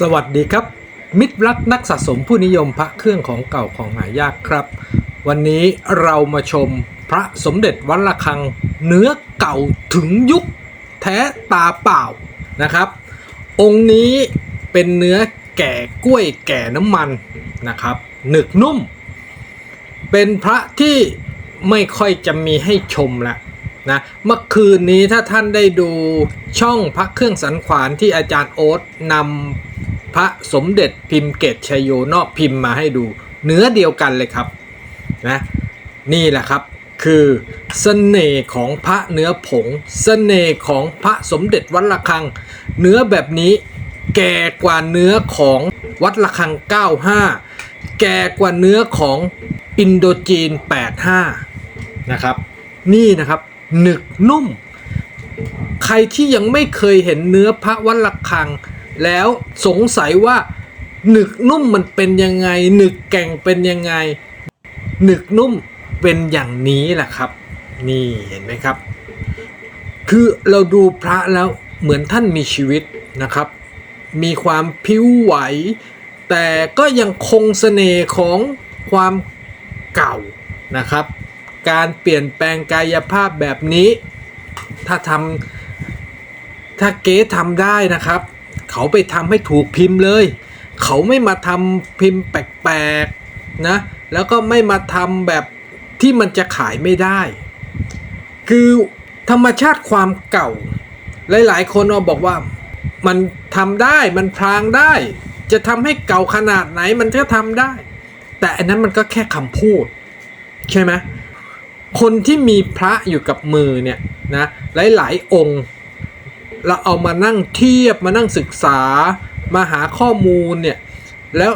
สวัสดีครับ มิตรรักนักสะสมผู้นิยมพระเครื่องของเก่าของหายากครับ วันนี้เรามาชมพระสมเด็จวัดระฆัง เนื้อเก่าถึงยุค แท้ตาเปล่านะครับ องค์นี้เป็นเนื้อแก่กล้วยแก่น้ำมันนะครับ หนึกนุ่ม เป็นพระที่ไม่ค่อยจะมีให้ชมละนะเมื่อคืนนี้ถ้าท่านได้ดูช่องพระเครื่องสันขวานที่อาจารย์โอ๊ตนำ พระสมเด็จพิมพ์เกตชยโยนอกพิมพ์มาให้ดูเนื้อเดียวกันเลยครับนะนี่แหละครับคือเสน่ห์ของพระเนื้อผงเสน่ห์ของพระสมเด็จวัดระฆัง เนื้อแบบนี้แก่กว่าเนื้อของวัดระฆัง 95 แก่กว่าเนื้อของอินโดจีน 85 นะครับ นี่นะครับหนึกนุ่ม ใครที่ยังไม่เคยเห็นเนื้อพระวัดระฆัง แล้วสงสัยว่าหนึกนุ่มมันเป็นยังไง หนึกแก่งเป็นยังไง หนึกนุ่มเป็นอย่างนี้แหละครับ นี่เห็นไหมครับ คือเราดูพระแล้วเหมือนท่านมีชีวิตนะครับ มีความผิวไหว แต่ก็ยังคงเสน่ห์ของความเก่านะครับ การเปลี่ยนแปลงกายภาพแบบนี้ ถ้าทำถ้าเก๊ทำได้นะครับ เขาไปทำให้ถูกพิมพ์เลย เขาไม่มาทำพิมพ์แปลกๆนะแล้วก็ไม่มาทำแบบที่มันจะขายไม่ได้ คือธรรมชาติความเก่า หลายๆ คนเอาบอกว่ามันทำได้มันพรางได้ จะทำให้เก่าขนาดไหนมันก็ทำได้ แต่อันนั้นมันก็แค่คำพูด ใช่ไหมคนที่มีพระอยู่กับมือเนี่ยนะหลายๆองค์ เราเอามานั่งเทียบมานั่งศึกษา มาหาข้อมูลเนี่ยแล้ว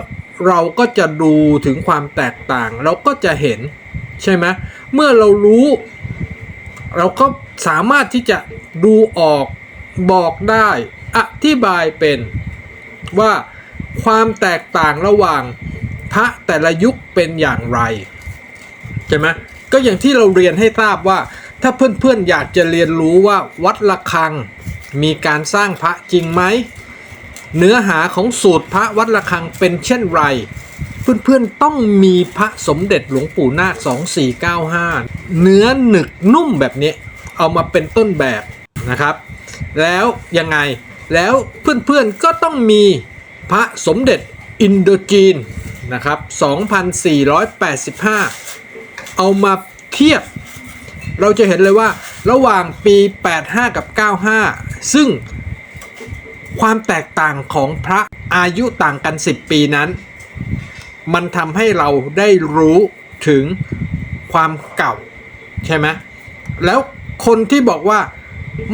เราก็จะดูถึงความแตกต่าง เราก็จะเห็นใช่ไหมเมื่อเรารู้ เราก็สามารถที่จะดูออกบอกได้ อธิบายเป็นว่าความแตกต่างระหว่างพระแต่ละยุคเป็นอย่างไรใช่ไหมก็อย่างที่เราเรียนให้ทราบว่า ถ้าเพื่อนๆอยากจะเรียนรู้ว่าวัดระฆัง มีการสร้างพระจริงไหม เนื้อหาของสูตรพระวัดระฆังเป็นเช่นไร เพื่อนๆต้องมีพระสมเด็จหลวงปู่นาค2495 เนื้อหนึกนุ่มแบบนี้เอามาเป็นต้นแบบนะครับ แล้วยังไงแล้วเพื่อนๆก็ต้องมีพระสมเด็จอินโดจีนนะครับ 2485 เอามาเทียบ เราจะเห็นเลยว่า ระหว่างปี 85 กับ 95 ซึ่งความแตกต่างของพระอายุต่างกัน 10 ปีนั้น มันทำให้เราได้รู้ถึงความเก่าใช่ไหมแล้วคนที่บอกว่า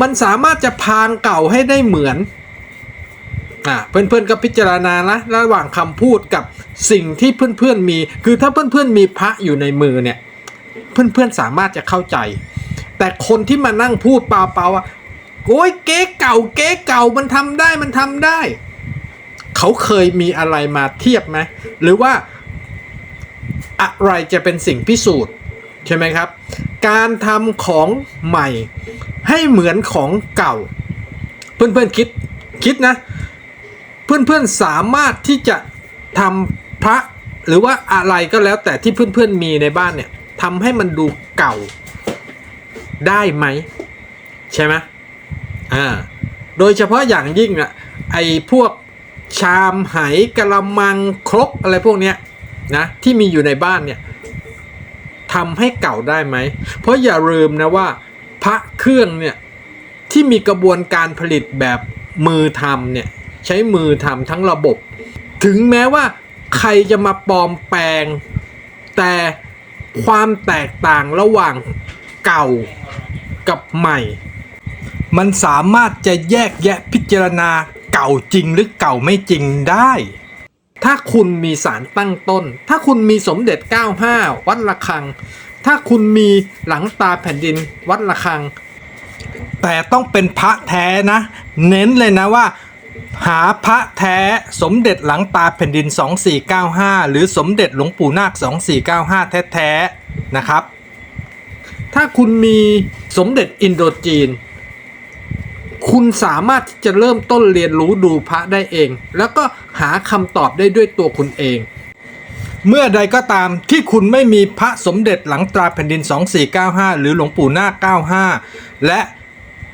มันสามารถจะพางเก่าให้ได้เหมือนอ่าเพื่อนๆก็พิจารณานะระหว่างคำพูดกับสิ่งที่เพื่อนๆมี คือถ้าเพื่อนๆมีพระอยู่ในมือเนี่ย เพื่อนๆสามารถจะเข้าใจ แต่คนที่มานั่งพูดเปล่าๆว่าอะโอ้ยเก๊เก่าเก๊เก่ามันทำได้มันทำได้ เขาเคยมีอะไรมาเทียบไหมหรือว่าอะไรจะเป็นสิ่งพิสูจน์ใช่ไหมครับ การทำของใหม่ให้เหมือนของเก่า เพื่อนๆคิดคิดนะ เพื่อนๆสามารถที่จะทำพระหรือว่าอะไรก็แล้วแต่ที่เพื่อนๆมีในบ้านเนี่ยทำให้มันดูเก่า ได้ไหมใช่ไหมอ่าโดยเฉพาะอย่างยิ่งอะไอ้พวกชามไหกระมังครกอะไรพวกเนี้ยนะที่มีอยู่ในบ้านเนี่ยทำให้เก่าได้ไหม เพราะอย่าลืมนะว่าพระเครื่องเนี่ยที่มีกระบวนการผลิตแบบมือทำเนี่ยใช้มือทำทั้งระบบ ถึงแม้ว่าใครจะมาปลอมแปลง แต่ความแตกต่างระหว่างเก่า กับใหม่ มันสามารถจะแยกแยะพิจารณาเก่าจริงหรือเก่าไม่จริงได้ ถ้าคุณมีสารตั้งต้น ถ้าคุณมีสมเด็จ 95 วัดระฆัง ถ้าคุณมีหลังตาแผ่นดินวัดระฆัง แต่ต้องเป็นพระแท้นะ เน้นเลยนะว่าหาพระแท้สมเด็จหลังตาแผ่นดิน 2495 หรือสมเด็จหลวงปู่นาค 2495 แท้ ๆ นะครับ ถ้าคุณมีสมเด็จอินโดจีน คุณสามารถที่จะเริ่มต้นเรียนรู้ดูพระได้เอง แล้วก็หาคำตอบได้ด้วยตัวคุณเอง เมื่อใดก็ตามที่คุณไม่มีพระสมเด็จหลังตราแผ่นดิน 2495 หรือหลวงปู่นาค95 และ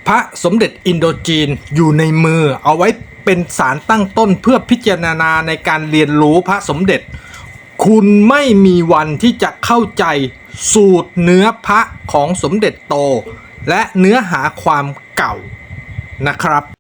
พระสมเด็จอินโดจีนอยู่ในมือเอาไว้เป็นสารตั้งต้นเพื่อพิจารณาในการเรียนรู้พระสมเด็จ คุณไม่มีวันที่จะเข้าใจ สูตรเนื้อพระของสมเด็จโต และเนื้อหาความเก่านะครับ